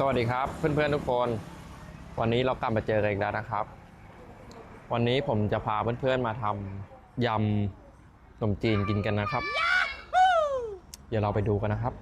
สวัสดีครับเพื่อนๆทุกคน วันนี้เรากลับมาเจอกันอีกแล้วนะครับ วันนี้ผมจะพาเพื่อนๆมาทำยำขนมจีนกินกันนะครับ เดี๋ยวเราไปดูกันนะครับ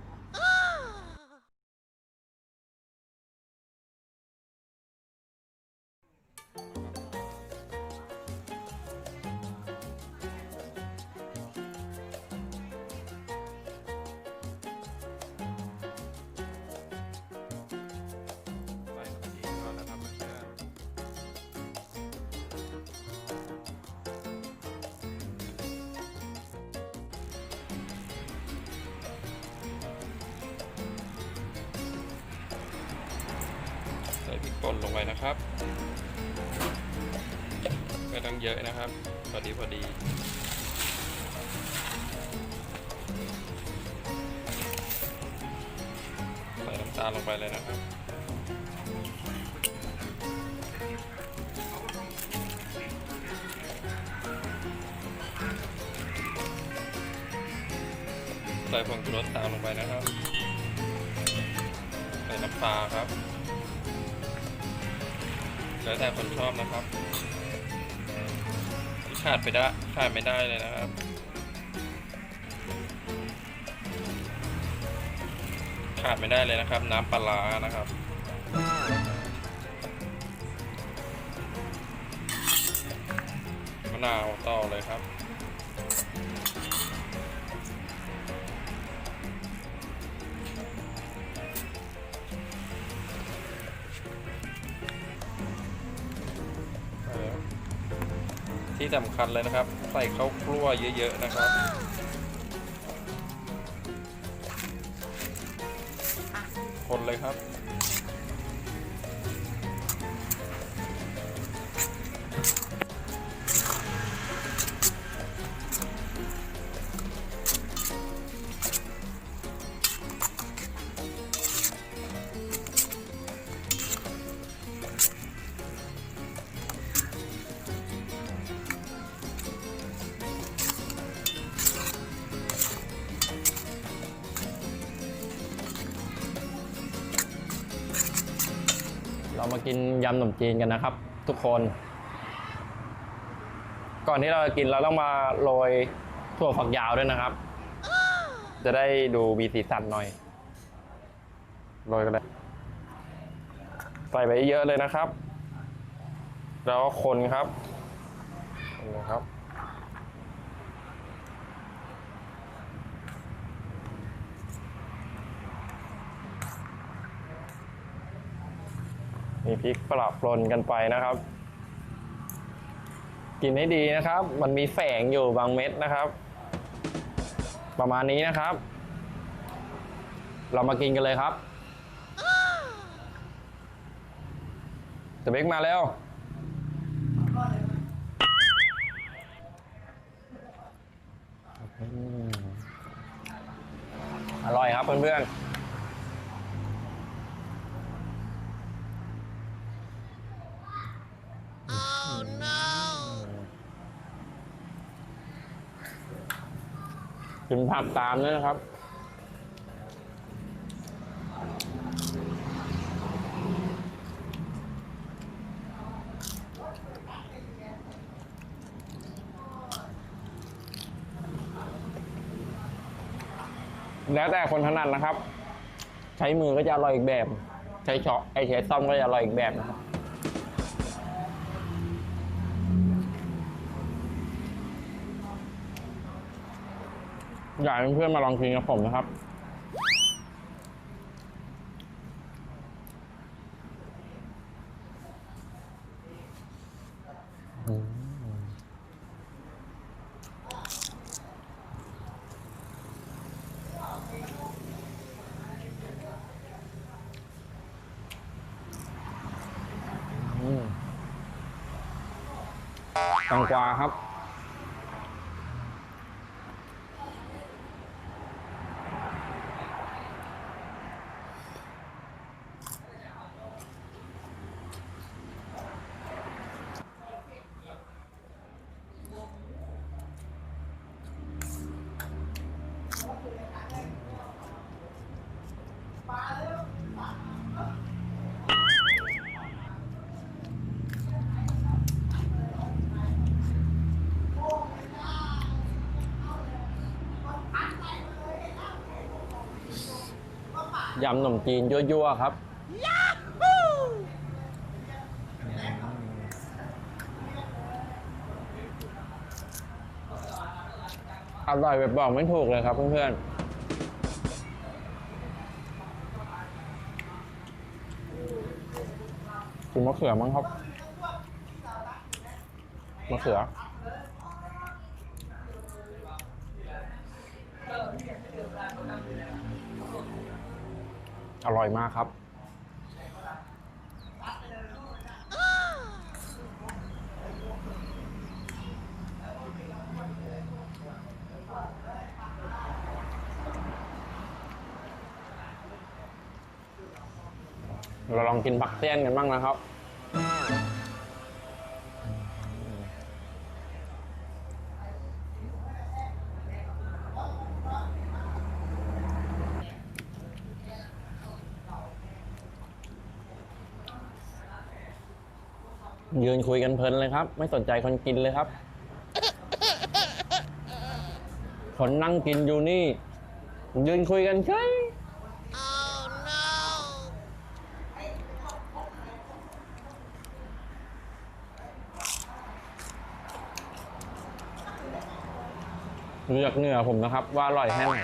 ส่พริกป่นลงไปนะครับไม่ต้องเยอะนะครับพอดีพอดีใส่น้ำตาลลงไปเลยนะครับใส่ผงชูรสตามลงไปนะครับ ใส่น้ำปลาครับ แล้วแต่คนชอบนะครับขาดไปได้ขาดไม่ได้เลยนะครับขาดไม่ได้เลยนะครับ น้ำปลาร้านะครับมะนาวต่อเลยครับ ที่สำคัญเลยนะครับ ใส่ข้าวกล้วยเยอะ ๆ นะครับคนเลยครับ กินยำขนมจีนกันนะครับ ทุกคน ก่อนที่เราจะกินเราต้องมาโรยถั่วฝักยาวด้วยนะครับ จะได้ดูมีสีสันหน่อยโรยกันเลยใส่ไปเยอะเลยนะครับ แล้วคนครับคนนะครับ มีพริกปรับปรนกันไปนะครับ กินให้ดีนะครับ มันมีแฝงอยู่บางเม็ดนะครับ ประมาณนี้นะครับ เรามากินกันเลยครับเดเบกมาแล้วอร่อยครับเพื่อนๆ กินผักตามด้วยนะครับ แล้วแต่คนถนัดนะครับ ใช้มือก็จะอร่อยอีกแบบ ใช้ช้อนไอใช้ซ่อมก็จะอร่อยอีกแบบนะครับ อยากให้เพื่อนมาลองกินกับผมนะครับ แตงกวาครับ อ ยำขนมจีนยั่วๆครับอร่อยแบบบอกไม่ถูกเลยครับเพื่อนๆกินมะเขือมั้งครับมะเขือ อร่อยมากครับ เราลองกินผักเตี้ยนกันบ้างนะครับ ยืนคุยกันเพลินเลยครับ ไม่สนใจคนกินเลยครับ คนนั่งกินอยู่นี่ ยืนคุยกันใช่เลือกเนื้อผมนะครับ ว่าอร่อยแค่ไหน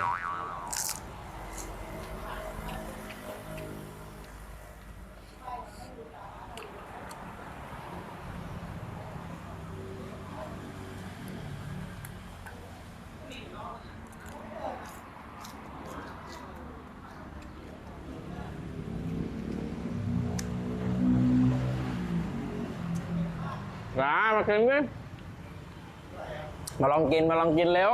มามากินดิมาลองกินมาลองกินเร็ว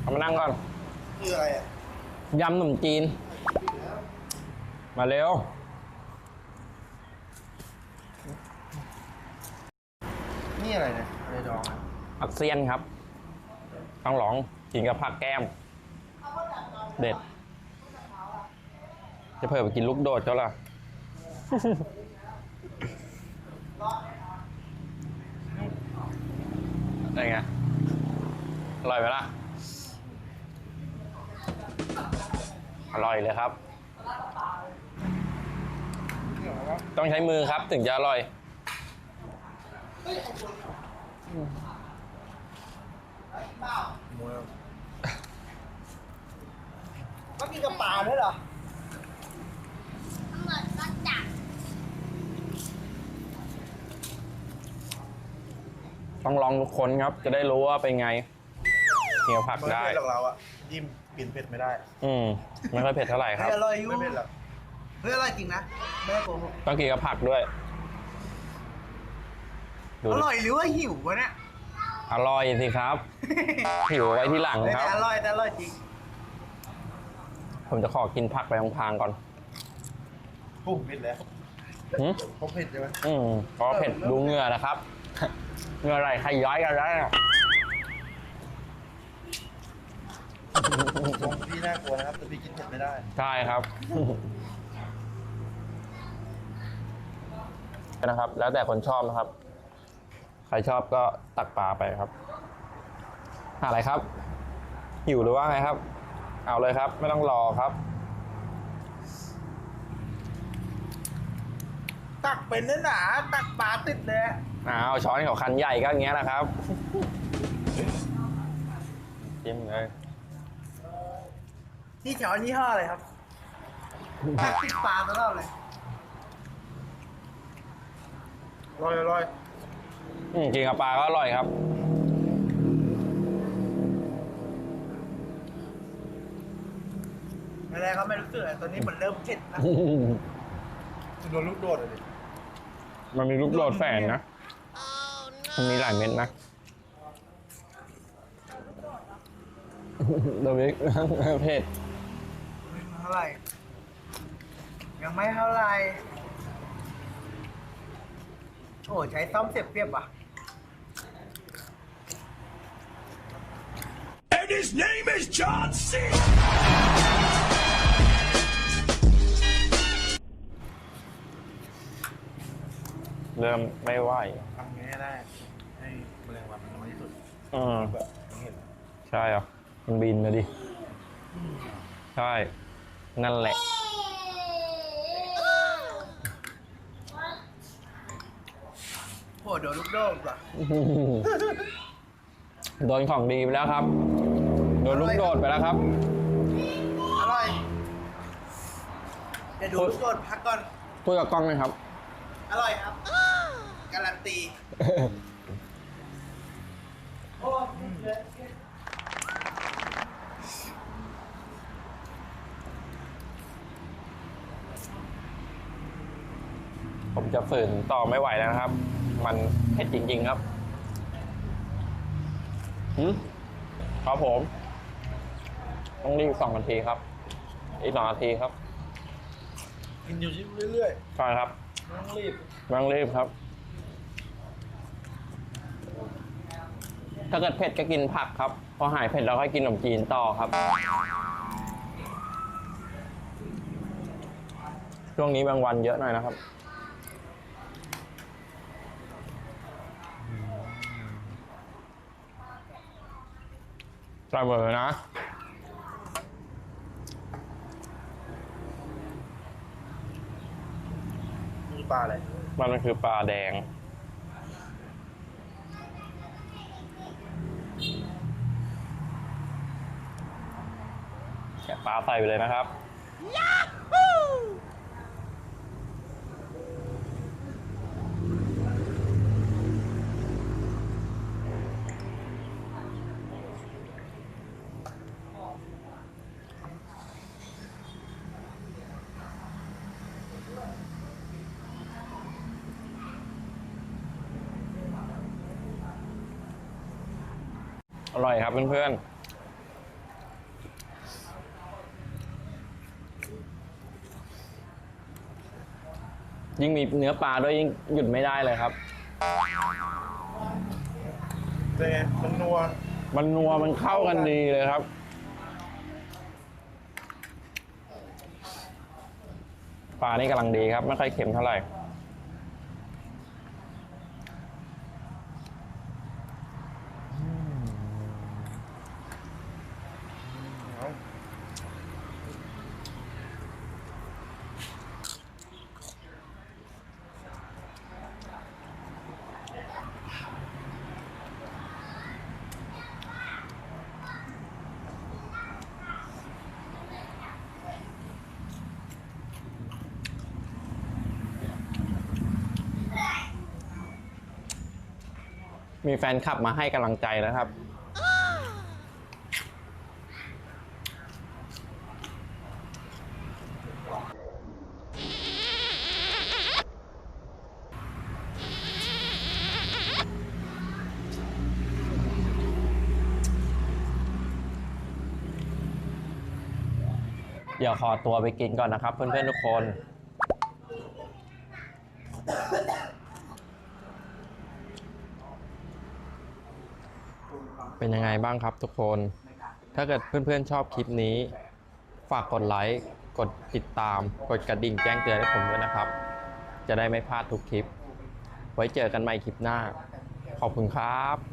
เอามานั่งก่อนคืออะไรอะยำขนมจีน มาเร็ว นี่อะไรเนี่ยอะไรดองอะผักเซียนครับ ต้องลองกินกับผักแก้ม เด็ด จะเพิ่มไปกินลูกโดดก็ล่ะ ได้ไง อร่อยไหมล่ะ อร่อยเลยครับ ต้องใช้มือครับถึงจะอร่อย ก็กินกับปลาด้วยเหรอ เหมือนก็จับ ต้องลองทุกคนครับ จะได้รู้ว่าเป็นไงเกี่ยวผักไม่ได้เผ็ดหรอกเราอะยิ้มกินเผ็ดไม่ได้อืมไม่ค่อยเผ็ดเท่าไหร่ครับไม่อร่อยอยู่ไม่เผ็ดหรอกเฮ้ยอร่อยจริงนะไม่ได้โกหกต้องกินกับผักด้วย ดูอดิร่อยหรือว่าหิววะเนี่ย อร่อยสิครับ หิวไว้ที่หลังแต่ครับ อร่อยแต่อร่อยจริงผมจะขอกินผักไปพลางๆก่อนพุ่งเผ็ดแล้วหืมผมเผ็ดใช่ไหมอืมเพราะเผ็ดดูเหงื่อนะครับ เหงื่อไหลใครย้อยกันแล้วเนี่ยทรงพี่น่ากลัวนะครับแต่พี่กินเผ็ดไม่ได้ ใช่ครับ นะครับ แล้วแต่คนชอบนะครับ ใครชอบก็ตักปลาไปครับหาอะไรครับหิวหรือว่าไงครับ เอาเลยครับ ไม่ต้องรอครับ ตักเป็นเนื้อหนาตักปลาติดเลย อะเอาช้อนเขาคันใหญ่ก็อย่างเงี้ยนะครับจิ้มเลยนี่ช้อนยี่ห้ออะไรครับตักติดปลาตลอดเลยอร่อยอร่อยอืมกินกับปลาก็อร่อยครับไม่ได้ครับไม่รู้สึกอะไรตอนนี้เหมือนเริ่มเผ็ดนะโดนลูกโดดเลย มันมีลูกโดดแฝงนะ มันมีหลายเม็ดนะเดวิกเผ็ดเท่าไหร่ ยังไม่เท่าไหร่ โอ้ใช้ซ่อมเสียบเปรียบว่ะ And his name is John C. เริ่มไม่ไหว ทำไงให้ได้ให้แมลงวันมันน้อยที่สุดอืมแบบไม่เห็นใช่เหรอมันบินนะดิ ใช่ นั่นแหละ โหโดนลูกโดดว่ะโดนของดีไปแล้วครับ โดนลูกโดดไปแล้วครับ อร่อยเดี๋ยวดูลูกโดดพักก่อนคุยกับกล้องหนะครับ อร่อยครับ การันตี ผมจะฝืนต่อไม่ไหวแล้วนะครับ มันเผ็ดจริง ๆ ครับหืมครับผม ต้องรีบสองนาทีครับ อีกสองนาทีครับ กินอยู่เรื่อยใช่ครับ ๆไม่ต้องรีบ ไม่ต้องรีบครับ ถ้าเกิดเผ็ดก็กินผักครับ พอหายเผ็ดเราก็กินขนมจีนต่อครับ ช่วงนี้บางวันเยอะหน่อยนะครับ ใส่หมดเลยนะมีปลาอะไรมันคือปลาแดง ปลาใส่ไปเลยนะครับอร่อยครับเพื่อน ยิ่งมีเนื้อปลาด้วยยิ่งหยุดไม่ได้เลยครับ เป็นไงมันนัว มันนัวมันเข้ากันดีเลยครับ ปลานี่กำลังดีครับ ไม่ค่อยเค็มเท่าไหร่ มีแฟนคลับมาให้กำลังใจนะครับ เดี๋ยวขอตัวไปกินก่อนนะครับ เพื่อนๆทุกคน เป็นยังไงบ้างครับทุกคน ถ้าเกิดเพื่อนๆชอบคลิปนี้ ฝากกดไลค์ กดติดตาม กดกระดิ่งแจ้งเตือนให้ผมด้วยนะครับ จะได้ไม่พลาดทุกคลิป ไว้เจอกันใหม่คลิปหน้า ขอบคุณครับ